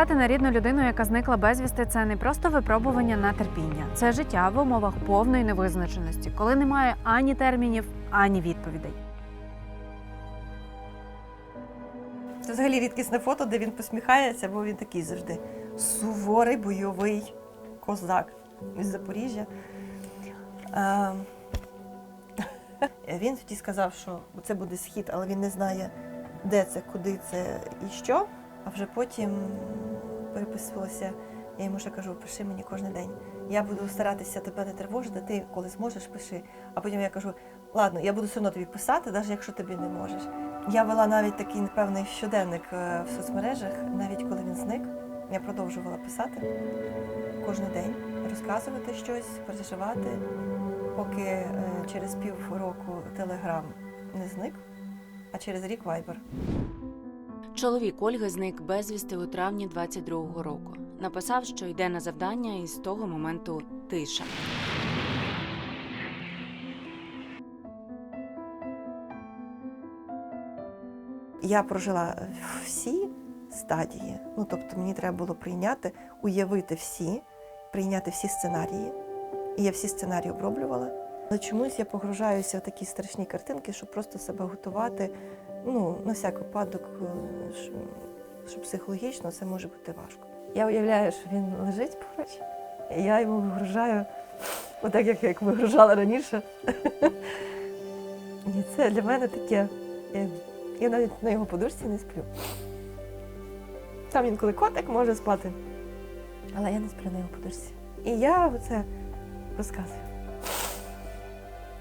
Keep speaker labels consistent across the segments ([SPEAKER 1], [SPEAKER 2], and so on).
[SPEAKER 1] Чекати на рідну людину, яка зникла безвісти, це не просто випробування на терпіння, це життя в умовах повної невизначеності, коли немає ані термінів, ані відповідей.
[SPEAKER 2] Це взагалі рідкісне фото, де він посміхається, бо він такий завжди суворий бойовий козак із Запоріжжя. Е, Він тоді сказав, що це буде схід, але він не знає, де це, куди це і що. А вже потім переписувалася. Я йому ще кажу, пиши мені кожен день. Я буду старатися тебе не тривожити, ти коли зможеш, пиши. А потім я кажу, ладно, я буду все одно тобі писати, навіть якщо тобі не можеш. Я вела навіть такий непевний щоденник е, в соцмережах, навіть коли він зник. Я продовжувала писати кожен день, розказувати щось, переживати, поки е, через півроку телеграм не зник, а через рік вайбер.
[SPEAKER 3] Чоловік Ольги зник безвісти у травні 22-го року. Написав, що йде на завдання, і з того моменту тиша.
[SPEAKER 2] Я прожила всі стадії. Ну тобто мені треба було прийняти, уявити всі, прийняти всі сценарії. І я всі сценарії оброблювала. Але чомусь я погружаюся в такі страшні картинки, щоб просто себе готувати. Ну, на всяк випадок, е, що, психологічно це може бути важко. Я уявляю, що він лежить поруч, і я йому вигружаю, отак як, як вигружала раніше. І це для мене таке. я навіть на його подушці не сплю. Там інколи котик може спати, але я не сплю на його подушці. І я це розказую.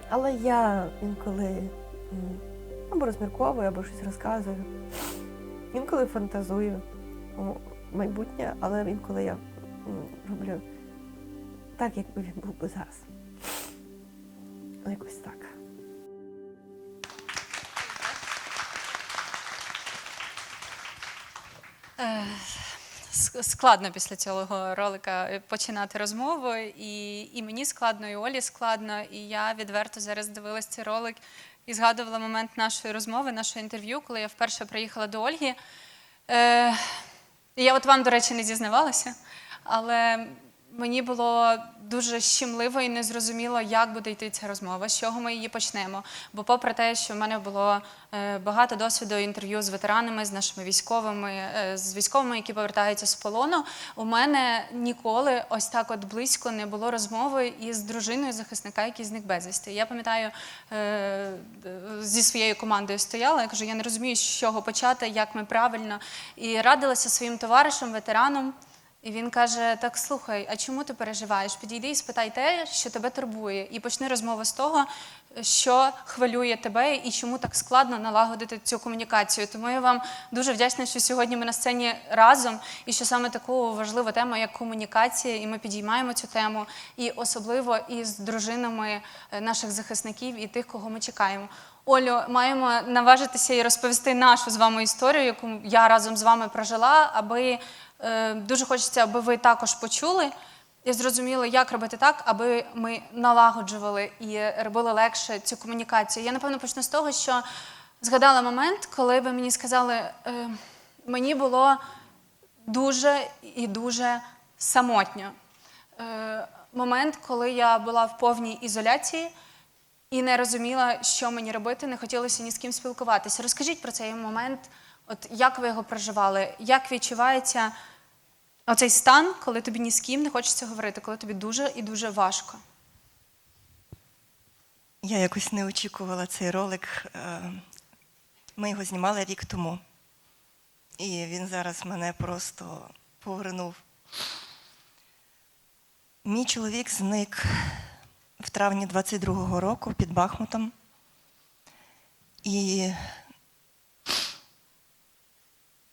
[SPEAKER 2] Але я інколи або розмірковую, або щось розказую. Інколи фантазую майбутнє, але інколи я роблю так, якби він був би зараз. Якось так.
[SPEAKER 4] Е, Складно після цього ролика е, починати розмову, і, і мені складно, і Олі складно. І я відверто зараз дивилась цей ролик і згадувала момент нашої розмови, нашого інтерв'ю, коли я вперше приїхала до Ольги. Е, я от вам, до речі, не зізнавалася, але мені було дуже щемливо і незрозуміло, як буде йти ця розмова, з чого ми її почнемо. Бо, попри те, що в мене було е, багато досвіду інтерв'ю з ветеранами, з нашими військовими, е, з військовими, які повертаються з полону, у мене ніколи ось так от близько не було розмови із дружиною захисника, який зник безвісти. Я пам'ятаю, е, зі своєю командою стояла, я кажу, я не розумію, з чого почати, як ми правильно. І радилася своїм товаришем, ветераном. І він каже: Так слухай, а чому ти переживаєш? Підійди і спитай те, що тебе турбує, і почни розмову з того, що хвилює тебе і чому так складно налагодити цю комунікацію. Тому я вам дуже вдячна, що сьогодні ми на сцені разом, і що саме таку важливу тему, як комунікація, і ми підіймаємо цю тему, і особливо із дружинами е, наших захисників і тих, кого ми чекаємо. Олю, маємо наважитися і розповісти нашу з вами історію, яку я разом з вами прожила, аби е, дуже хочеться, аби ви також почули і зрозуміли, як робити так, аби ми налагоджували і робили легше цю комунікацію. Я напевно почну з того, що згадала момент, коли ви мені сказали, е, мені було дуже і дуже самотньо. Е, момент, коли я була в повній ізоляції і не розуміла, що мені робити, не хотілося ні з ким спілкуватися. Розкажіть про цей момент, от як ви його проживали, як відчувається оцей стан, коли тобі ні з ким не хочеться говорити, коли тобі дуже і дуже важко.
[SPEAKER 2] Я якось не очікувала цей ролик. Е, Ми його знімали рік тому. І він зараз мене просто повернув. Мій чоловік зник в травні 22-го року під Бахмутом. І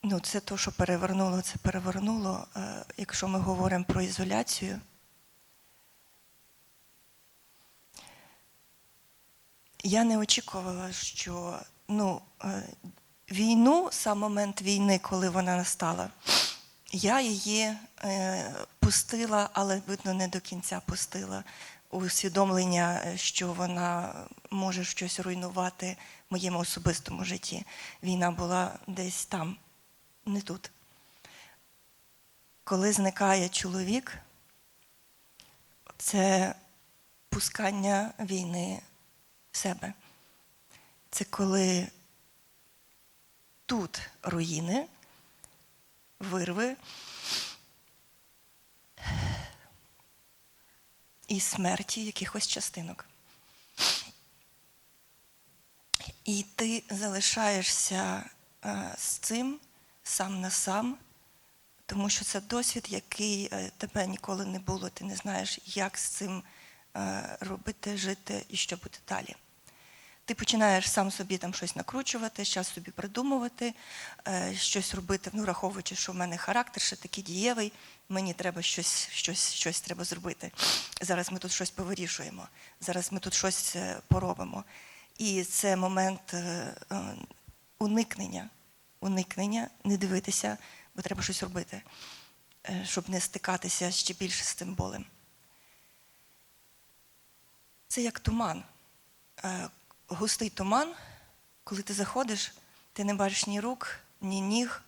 [SPEAKER 2] ну, це то, що перевернуло, це перевернуло. Е, Якщо ми говоримо про ізоляцію. Я не очікувала, що ну, е, війну, сам момент війни, коли вона настала, я її е, пустила, але видно, не до кінця пустила. Усвідомлення, що вона може щось руйнувати в моєму особистому житті. Війна була десь там, не тут. коли зникає чоловік, це пускання війни в себе. Це коли тут руїни, вирви і смерті якихось частинок. І ти залишаєшся е, з цим сам на сам, тому що це досвід, який е, тебе ніколи не було. Ти не знаєш, як з цим е, робити, жити і що буде далі. Ти починаєш сам собі там щось накручувати, щось собі придумувати, е, щось робити, ну, враховуючи, що в мене характер ще такий дієвий, мені треба щось, щось, щось треба зробити. Зараз ми тут щось повирішуємо, зараз ми тут щось поробимо. І це момент уникнення, уникнення, не дивитися, бо треба щось робити, е, щоб не стикатися ще більше з цим болем. Це як туман. Е, Густий туман, коли ти заходиш, ти не бачиш ні рук, ні ніг,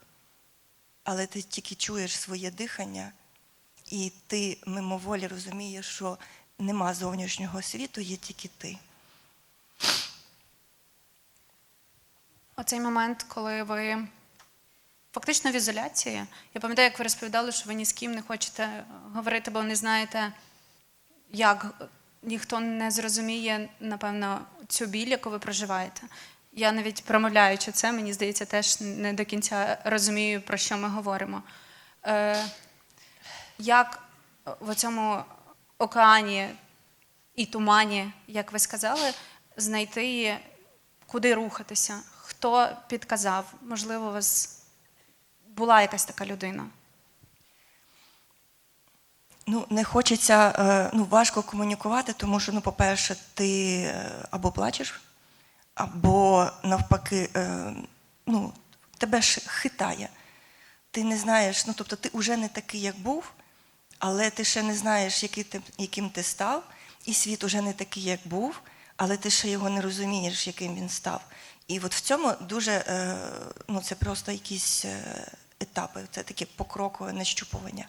[SPEAKER 2] але ти тільки чуєш своє дихання, і ти мимоволі розумієш, що нема зовнішнього світу, є тільки ти.
[SPEAKER 4] Оцей момент, коли ви фактично в ізоляції. Я пам'ятаю, як ви розповідали, що ви ні з ким не хочете говорити, бо не знаєте, як ніхто не зрозуміє, напевно, цю біль, яку ви проживаєте. Я навіть промовляючи це, мені здається, теж не до кінця розумію, про що ми говоримо. Е, як в цьому океані і тумані, як ви сказали, знайти, куди рухатися? Хто підказав? Можливо, у вас була якась така людина?
[SPEAKER 2] Ну, не хочеться, е, ну, важко комунікувати, тому що, ну, по-перше, ти е, або плачеш, або навпаки, е, ну, тебе ж хитає. Ти не знаєш, ну тобто ти вже не такий, як був, але ти ще не знаєш, який ти, яким ти став, і світ уже не такий, як був, але ти ще його не розумієш, яким він став. І от в цьому дуже, е, ну це просто якісь е, етапи, це таке покрокове нащупування.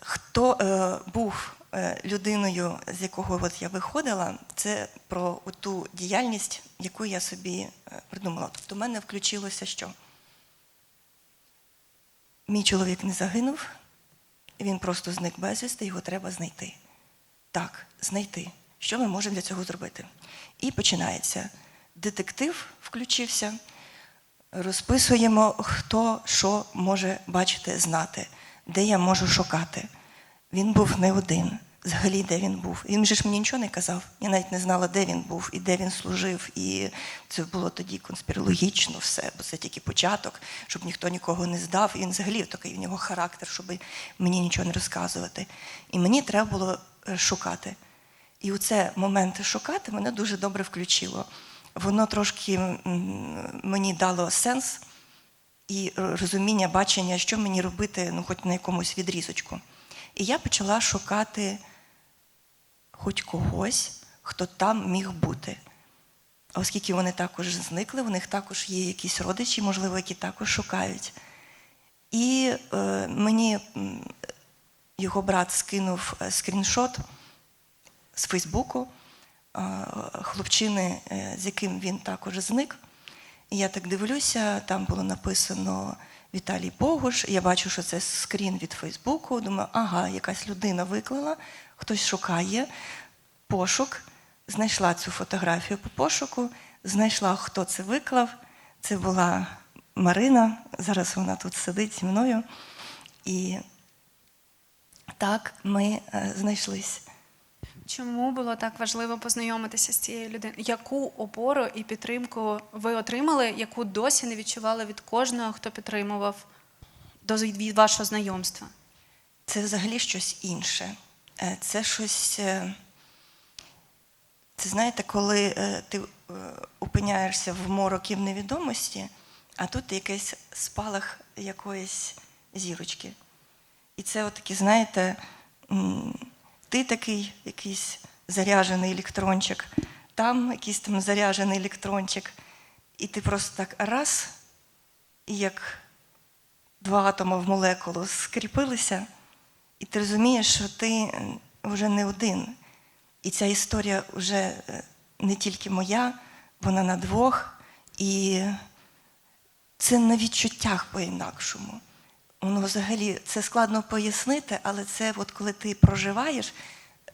[SPEAKER 2] Хто е, був е, людиною, з якого от я виходила, це про ту діяльність, яку я собі придумала. Тобто в мене включилося що? Мій чоловік не загинув, він просто зник безвісти, його треба знайти. Так, знайти. Що ми можемо для цього зробити? І починається. Детектив включився, розписуємо, хто що може бачити, знати, де я можу шукати. Він був не один. Взагалі, де він був. Він же ж мені нічого не казав. Я навіть не знала, де він був і де він служив. І це було тоді конспірологічно все, бо це тільки початок, щоб ніхто нікого не здав. І він взагалі такий в нього характер, щоб мені нічого не розказувати. І мені треба було е, шукати. І у це момент шукати мене дуже добре включило. Воно трошки мені дало сенс і розуміння, бачення, що мені робити, ну, хоч на якомусь відрізочку. І я почала шукати хоч когось, хто там міг бути. Оскільки вони також зникли, у них також є якісь родичі, можливо, які також шукають. І е, мені його брат скинув е, скріншот з Фейсбуку хлопчини, е, з яким він також зник. І я так дивлюся, там було написано Віталій Богуш. Я бачу, що це скрін від Фейсбуку. Думаю, ага, якась людина виклала, хтось шукає пошук. Знайшла цю фотографію по пошуку, знайшла, хто це виклав. Це була Марина. Зараз вона тут сидить зі мною. І так ми е, знайшлись.
[SPEAKER 4] Чому було так важливо познайомитися з цією людиною? Яку опору і підтримку ви отримали, яку досі не відчували від кожного, хто підтримував до від вашого знайомства?
[SPEAKER 2] Це взагалі щось інше. Е, Це щось. е, Це знаєте, коли е, ти опиняєшся в морокі в невідомості, а тут якийсь спалах якоїсь зірочки. І це отакі, знаєте, ти такий якийсь заряджений електрончик, там якийсь там заряджений електрончик, і ти просто так раз, і як два атоми в молекулу скріпилися, і ти розумієш, що ти вже не один. І ця історія вже е, не тільки моя, вона на двох. І це на відчуттях по-інакшому. Воно взагалі це складно пояснити, але це от коли ти проживаєш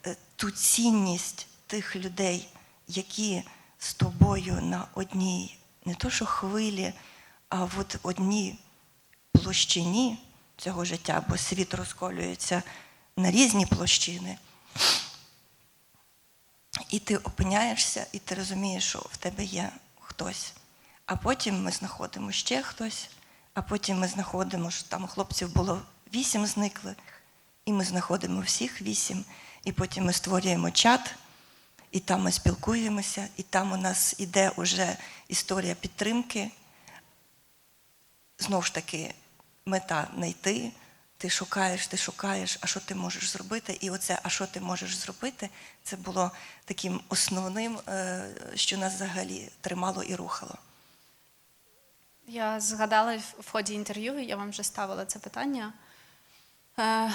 [SPEAKER 2] е, ту цінність тих людей, які з тобою на одній, не то що хвилі, а от одній площині цього життя, бо світ розколюється на різні площини. І ти опиняєшся, і ти розумієш, що в тебе є хтось. А потім ми знаходимо ще хтось, а потім ми знаходимо, що там у хлопців було вісім зниклих, і ми знаходимо всіх вісім, і потім ми створюємо чат, і там ми спілкуємося, і там у нас іде уже історія підтримки. Знову ж таки, мета знайти. Ти шукаєш, ти шукаєш, а що ти можеш зробити? І оце, а що ти можеш зробити, це було таким основним, е, що нас взагалі тримало і рухало.
[SPEAKER 4] Я згадала в- ході інтерв'ю, я вам вже ставила це питання. Е,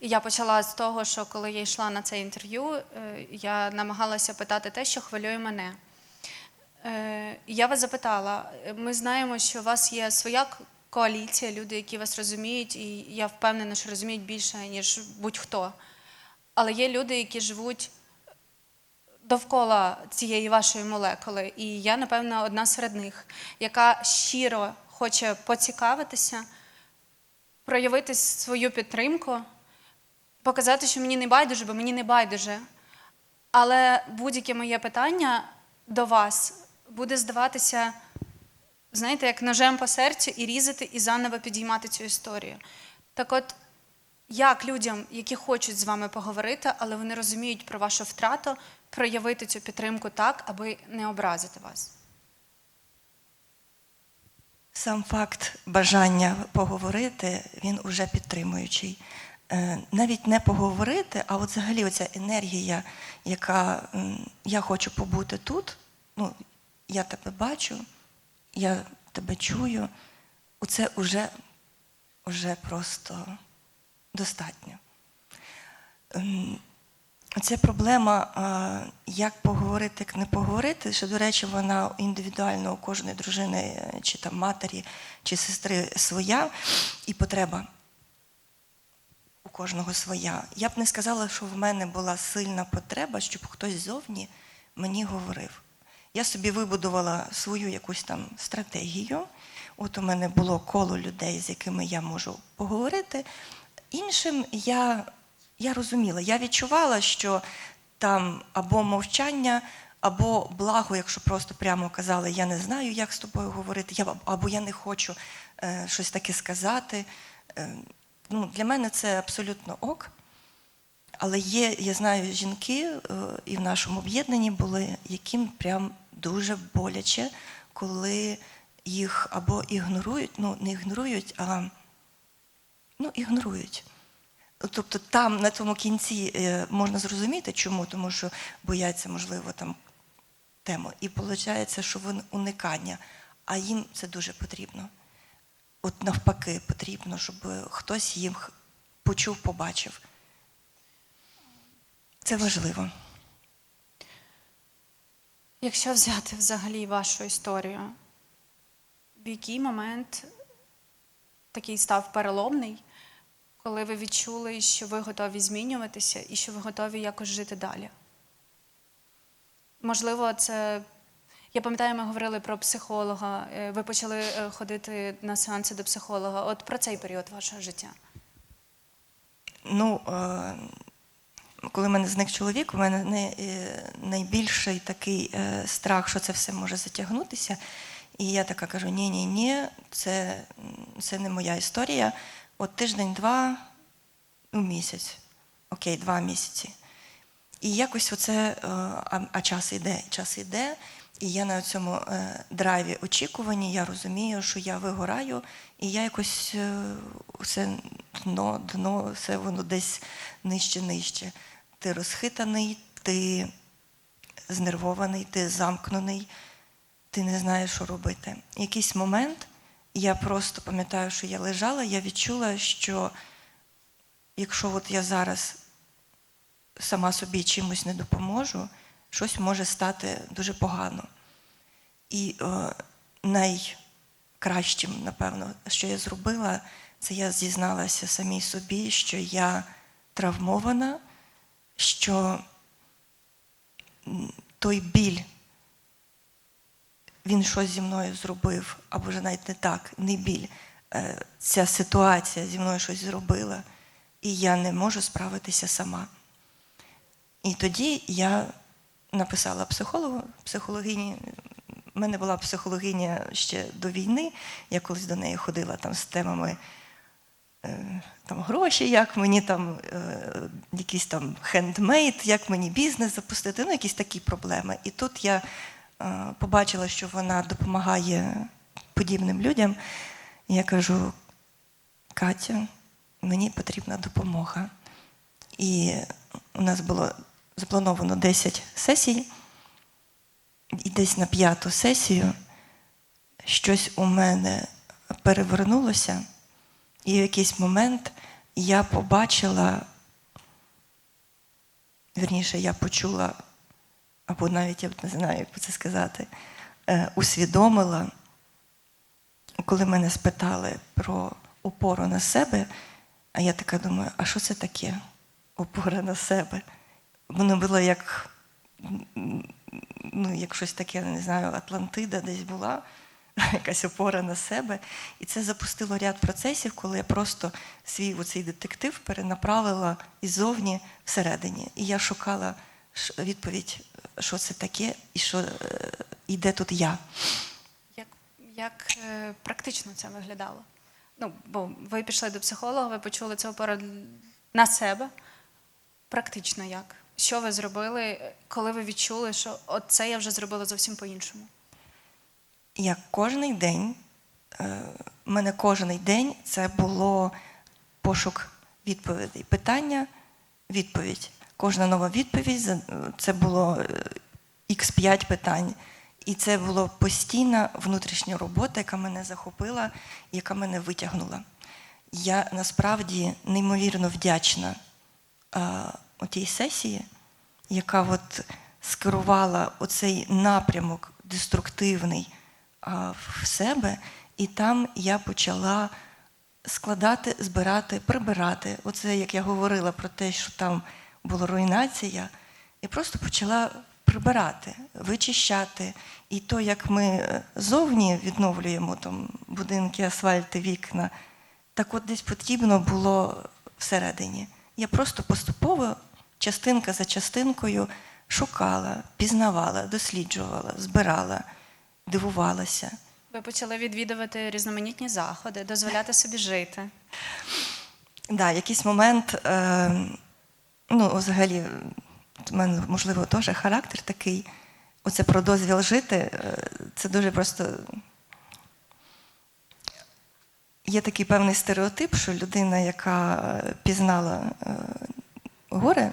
[SPEAKER 4] я почала з того, що коли я йшла на це інтерв'ю, е, я намагалася питати те, що хвилює мене. Е, я вас запитала, ми знаємо, що у вас є своя коаліція, люди, які вас розуміють, і я впевнена, що розуміють більше, ніж будь-хто. Але є люди, які живуть довкола цієї вашої молекули. І я, напевно, одна серед них, яка щиро хоче поцікавитися, проявити свою підтримку, показати, що мені не байдуже, бо мені не байдуже. Але будь-яке моє питання до вас буде здаватися, знаєте, як ножем по серцю і різати, і заново підіймати цю історію. Так от, як людям, які хочуть з вами поговорити, але вони розуміють про вашу втрату, проявити цю підтримку так, аби не образити вас?
[SPEAKER 2] Сам факт бажання поговорити, він уже підтримуючий. Е, Навіть не поговорити, а от взагалі оця енергія, яка я хочу побути тут, ну, я тебе бачу, я тебе чую, оце вже, вже просто достатньо. Це проблема, як поговорити, як не поговорити, що, до речі, вона індивідуально у кожної дружини, е, чи там матері, чи сестри своя, і потреба у кожного своя. Я б не сказала, що в мене була сильна потреба, щоб хтось ззовні мені говорив. Я собі вибудувала свою якусь там стратегію. От у мене було коло людей, з якими я можу поговорити. Іншим я, я розуміла, я відчувала, що там або мовчання, або благо, якщо просто прямо казали, я не знаю, як з тобою говорити, я, або я не хочу е, щось таке сказати. Е, ну, для мене це абсолютно ок. Але є, я знаю, жінки е, і в нашому об'єднанні були, яким прям дуже боляче, коли їх або ігнорують, ну не ігнорують, а ну, ігнорують. Тобто там на тому кінці е, можна зрозуміти, чому, тому що бояться, можливо, там тему. І виходить, що вони уникання, а їм це дуже потрібно. От навпаки, потрібно, щоб хтось їм почув, побачив. Це важливо.
[SPEAKER 4] Якщо взяти взагалі вашу історію, в який момент такий став переломний, коли ви відчули, що ви готові змінюватися і що ви готові якось жити далі? Можливо, це. Я пам'ятаю, ми говорили про психолога. е, Ви почали е, ходити на сеанси до психолога. От про цей період вашого життя.
[SPEAKER 2] Ну, е, коли мене зник чоловік, у мене не, найбільший такий страх, що це все може затягнутися. І я така кажу: ні, ні, ні, це, це не моя історія. От тиждень-два, ну, місяць. Окей, два місяці. І якось оце, е, а, а час іде, час іде. І я на цьому е, драйві очікуванні, я розумію, що я вигораю, і я якось е, все дно, дно, все воно десь нижче, нижче. Ти розхитаний, ти знервований, ти замкнений, ти не знаєш, що робити. Якийсь момент Я просто пам'ятаю, що я лежала, я відчула, що якщо от я зараз сама собі чимось не допоможу, щось може стати дуже погано. І е, найкращим, напевно, що я зробила, це я зізналася самій собі, що я травмована, що той біль, він щось зі мною зробив, або вже навіть не так, не біль. Е, Ця ситуація зі мною щось зробила, і я не можу справитися сама. І тоді я написала психологу, психологині. У мене була психологиня ще до війни. Я колись до неї ходила там з темами е, там, гроші, як мені там е, якийсь там хендмейд, як мені бізнес запустити, ну якісь такі проблеми. І тут я побачила, що вона допомагає подібним людям. І я кажу: Катя, мені потрібна допомога. І у нас було заплановано 10 сесій, і десь на п'яту сесію щось у мене перевернулося, і в якийсь момент я побачила, вірніше, я почула, або навіть я не знаю, як це сказати, е, усвідомила, коли мене спитали про опору на себе, а я така думаю, а що це таке? Опора на себе. Воно було як, ну, як щось таке, не знаю, Атлантида десь була, якась опора на себе. І це запустило ряд процесів, коли я просто свій оцей детектив перенаправила іззовні всередині. І я шукала відповідь, що це таке, і що е, і де тут я.
[SPEAKER 4] Як, як е, практично це виглядало? Ну, бо ви пішли до психолога, ви почули цю опору на себе. Практично як? Що ви зробили, коли ви відчули, що от це я вже зробила зовсім по-іншому?
[SPEAKER 2] Я кожний день, е, в мене кожний день це було пошук відповідей. Питання, відповідь. Кожна нова відповідь це було x 5 питань. І це була постійна внутрішня робота, яка мене захопила, яка мене витягнула. Я насправді неймовірно вдячна а, отій сесії, яка от скерувала оцей напрямок деструктивний а, в себе, і там я почала складати, збирати, прибирати. Оце як я говорила про те, що там була руйнація, я просто почала прибирати, вичищати. І то, як ми е, зовні відновлюємо там будинки, асфальти, вікна, так от десь потрібно було всередині. Я просто поступово, частинка за частинкою, шукала, пізнавала, досліджувала, збирала, дивувалася.
[SPEAKER 4] Ви почали відвідувати різноманітні заходи, дозволяти собі жити.
[SPEAKER 2] Да, якийсь момент, е, ну, взагалі, в мене, можливо, теж характер такий. Оце про дозвіл жити, е, це дуже просто. Є такий певний стереотип, що людина, яка е, пізнала е, горе,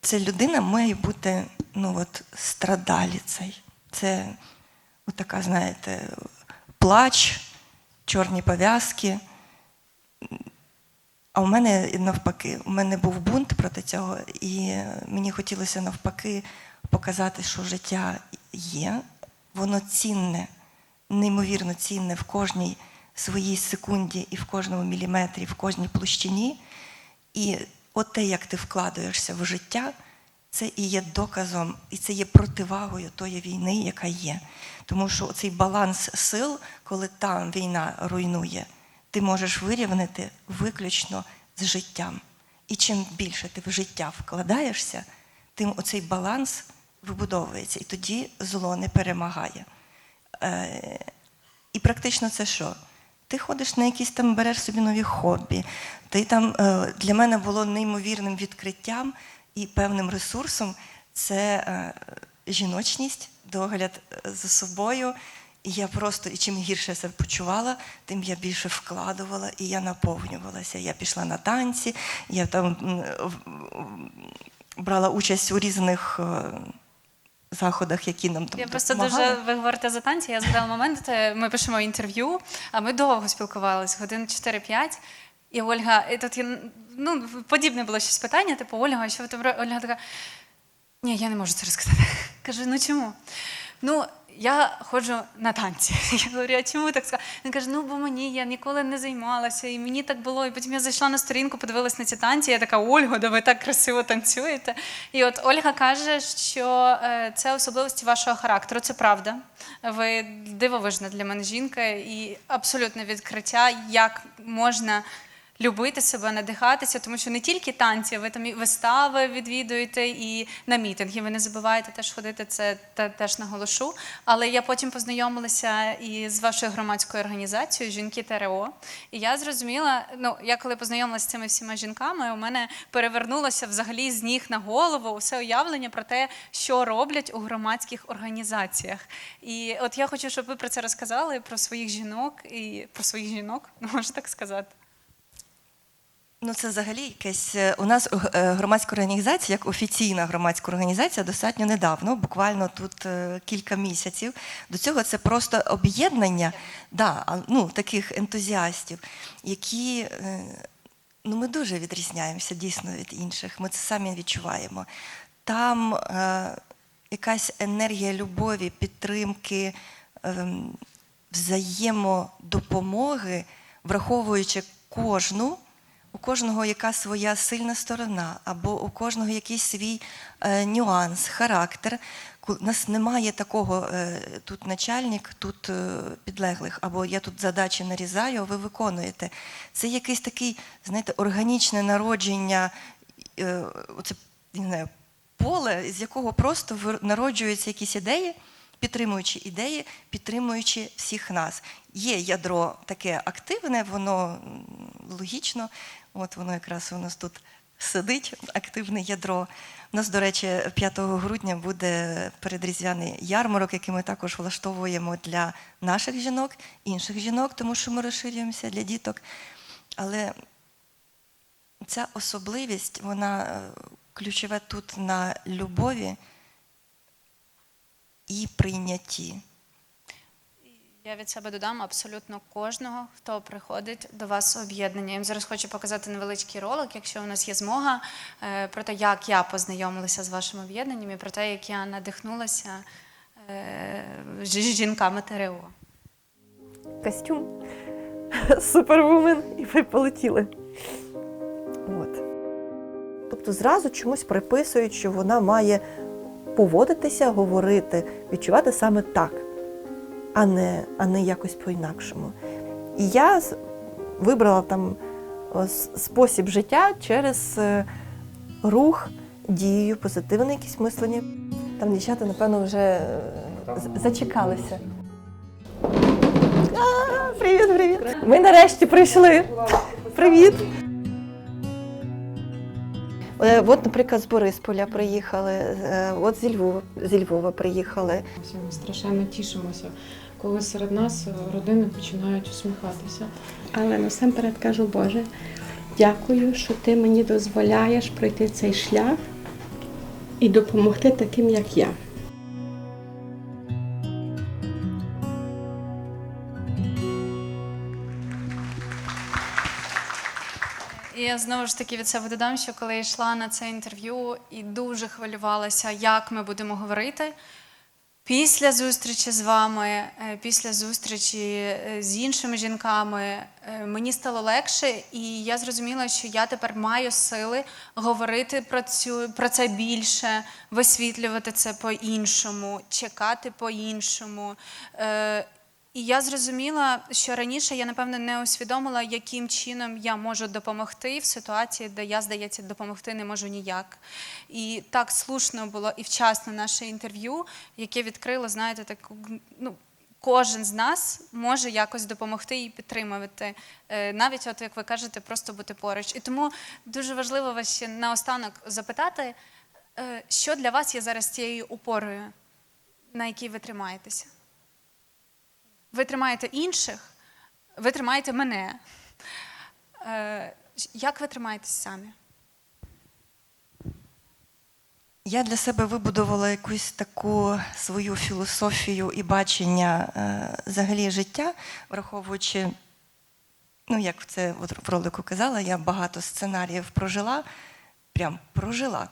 [SPEAKER 2] ця людина має бути ну, от, страдаліцею. Це от знаєте, плач, чорні пов'язки. А у мене навпаки, у мене був бунт проти цього, і мені хотілося навпаки показати, що життя є, воно цінне, неймовірно цінне в кожній своїй секунді і в кожному міліметрі, в кожній площині. І от те, як ти вкладаєшся в життя, це і є доказом, і це є противагою тої війни, яка є. Тому що цей баланс сил, коли там війна руйнує, ти можеш вирівнити виключно з життям. І чим більше ти в життя вкладаєшся, тим оцей баланс вибудовується, і тоді зло не перемагає. Е, і практично це що? Ти ходиш на якісь там, береш собі нові хобі. Ти там е, для мене було неймовірним відкриттям і певним ресурсом це е, жіночність, догляд е, за собою. І я просто, і чим гірше себе почувала, тим я більше вкладувала і я наповнювалася. Я пішла на танці, я там брала участь у різних е, заходах, які нам там
[SPEAKER 4] Я просто дуже ви говорите за танці. Я згадала момент, ми пишемо інтерв'ю, а ми довго спілкувалися, годин 4-5. І Ольга, і тут я, ну, подібне було щось питання, типу, Ольга, що ви там? Ольга така, ні, я не можу це розказати. Кажу, ну чому? Ну, я ходжу на танці. Я говорю, а чому так сказав? Він каже, ну бо мені я ніколи не займалася, і мені так було. І потім я зайшла на сторінку, подивилась на ці танці. Я така, Ольга, да ви так красиво танцюєте. І от Ольга каже, що е, це особливості вашого характеру. Це правда. Ви дивовижна для мене жінка і абсолютне відкриття, як можна любити себе, надихатися, тому що не тільки танці, ви там і вистави відвідуєте і на мітинги. Ви не забуваєте теж ходити, це те- теж наголошу. Але я потім познайомилася і з вашою громадською організацією Жінки ТРО. І я зрозуміла, ну я коли познайомилася з цими всіма жінками, у мене перевернулося взагалі з ніг на голову усе уявлення про те, що роблять у громадських організаціях. І от я хочу, щоб ви про це розказали, про своїх жінок і про своїх жінок, можна так сказати.
[SPEAKER 2] Ну, це взагалі якесь е, у нас е, громадська організація, як офіційна громадська організація, достатньо недавно, буквально тут е, кілька місяців. До цього це просто об'єднання да, ну, таких ентузіастів, які е, ну, ми дуже відрізняємося дійсно від інших. Ми це самі відчуваємо. Там е, якась енергія любові, підтримки, ем, взаємодопомоги, враховуючи кожну. У кожного яка своя сильна сторона, або у кожного якийсь свій е, нюанс, характер. У нас немає такого е, тут начальник, тут е, підлеглих, або я тут задачі нарізаю, а ви виконуєте. Це якийсь такий, знаєте, органічне народження, е, оце, не знаю, поле, з якого просто народжуються якісь ідеї, підтримуючи ідеї, підтримуючи всіх нас. Є ядро таке активне, воно логічно. От воно якраз у нас тут сидить, активне ядро. У нас, до речі, 5 грудня буде передріздвяний ярмарок, який ми також влаштовуємо для наших жінок, інших жінок, тому що ми розширюємося для діток. Але ця особливість, вона е, ключове тут на любові і прийнятті.
[SPEAKER 4] Я від себе додам абсолютно кожного, хто приходить до вас в об'єднання. Я їм зараз хочу показати невеличкий ролик, якщо у нас є змога, е, про те, як я познайомилася з вашим об'єднанням і про те, як я надихнулася е, жінками ТРО.
[SPEAKER 5] Костюм супервумен, і ви полетіли. От. Тобто зразу чомусь приписують, що вона має поводитися, говорити, відчувати саме так, а не, а не якось по-інакшому. І я вибрала там спосіб життя через е, рух, дію, позитивне якесь мислення. Там дівчата, напевно, вже е, зачекалися. А, Привіт, привіт. Ми нарешті прийшли. Привіт. Е, От, наприклад, з Борисполя приїхали, е, от зі Львова, зі Львова приїхали.
[SPEAKER 6] Ми страшенно тішимося, коли серед нас е, родини починають усміхатися.
[SPEAKER 7] Але насамперед кажу, Боже, дякую, що ти мені дозволяєш пройти цей шлях і допомогти таким, як я.
[SPEAKER 4] Я знову ж таки від себе додам, що коли йшла на це інтерв'ю і дуже хвилювалася, як ми будемо говорити. Після зустрічі з вами, е, після зустрічі е, з іншими жінками, е, мені стало легше, і я зрозуміла, що я тепер маю сили говорити про цю про це більше, висвітлювати це по-іншому, чекати по-іншому. І я зрозуміла, що раніше я, напевно, не усвідомила, яким чином я можу допомогти в ситуації, де я, здається, допомогти не можу ніяк. І так слушно було і вчасно наше інтерв'ю, яке відкрило, знаєте, таку ну. Кожен з нас може якось допомогти і підтримувати, Е, навіть, от як ви кажете, просто бути поруч. І тому дуже важливо вас ще наостанок запитати, е, що для вас є зараз цією опорою, на якій ви тримаєтеся? Ви тримаєте інших, ви тримаєте мене. Е, Як ви тримаєтесь самі?
[SPEAKER 2] Я для себе вибудувала якусь таку свою філософію і бачення е, взагалі життя, враховуючи, ну як це в ролику казала, я багато сценаріїв прожила, прям прожила.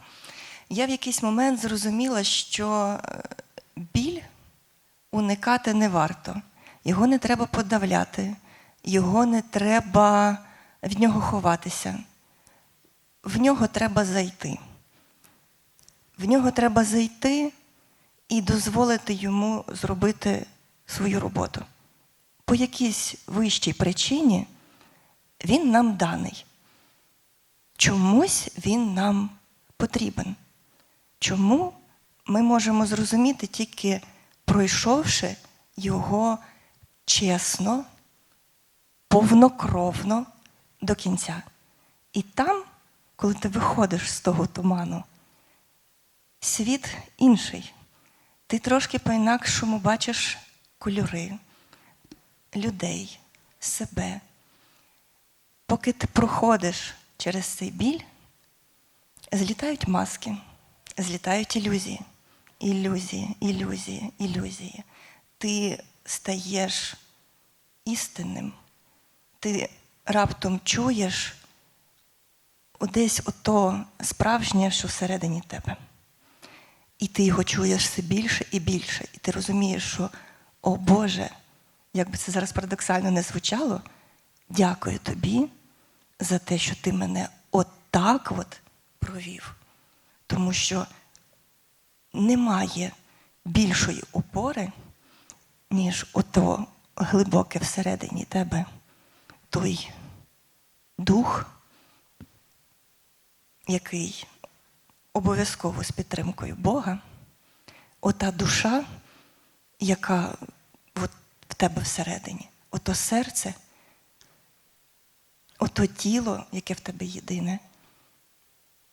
[SPEAKER 2] Я в якийсь момент зрозуміла, що е, біль уникати не варто. Його не треба подавляти, його не треба від нього ховатися. В нього треба зайти. В нього треба зайти і дозволити йому зробити свою роботу. По якійсь вищій причині він нам даний. Чомусь він нам потрібен. Чому ми можемо зрозуміти тільки пройшовши його чесно, повнокровно до кінця. І там, коли ти виходиш з того туману, світ інший. Ти трошки по-інакшому бачиш кольори, людей, себе. Поки ти проходиш через цей біль, злітають маски, злітають ілюзії, ілюзії, ілюзії, ілюзії. Ти стаєш істинним, ти раптом чуєш десь ото справжнє, що всередині тебе. І ти його чуєш все більше і більше. І ти розумієш, що, о Боже, як би це зараз парадоксально не звучало, дякую тобі за те, що ти мене отак от провів. Тому що немає більшої опори, ніж ото глибоке всередині тебе, той дух, який обов'язково з підтримкою Бога, ота душа, яка от в тебе всередині, ото серце, ото тіло, яке в тебе єдине,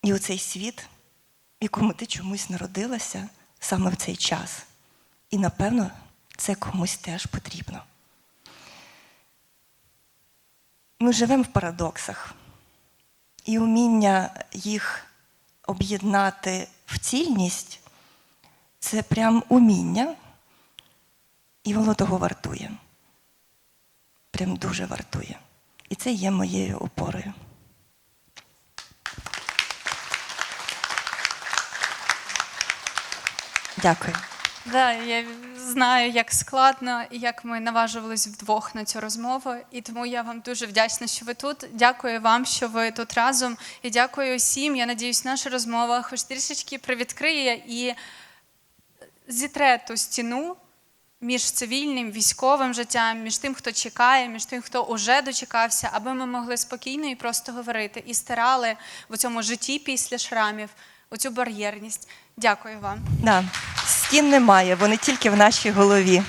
[SPEAKER 2] і оцей світ, в якому ти чомусь народилася саме в цей час. І напевно це комусь теж потрібно. Ми живемо в парадоксах, і уміння їх об'єднати в цільність це прям уміння, і воно того вартує. Прям дуже вартує. І це є моєю опорою. Дякую.
[SPEAKER 4] Да, я знаю, як складно і як ми наважувались вдвох на цю розмову. І тому я вам дуже вдячна, що ви тут. Дякую вам, що ви тут разом. І дякую усім. Я надіюсь, наша розмова хоч трішечки привідкриє і зітре ту стіну між цивільним, військовим життям, між тим, хто чекає, між тим, хто уже дочекався, аби ми могли спокійно і просто говорити і стирали в цьому житті після шрамів оцю бар'єрність. Дякую вам.
[SPEAKER 2] Да. Стін немає, вони тільки в нашій голові.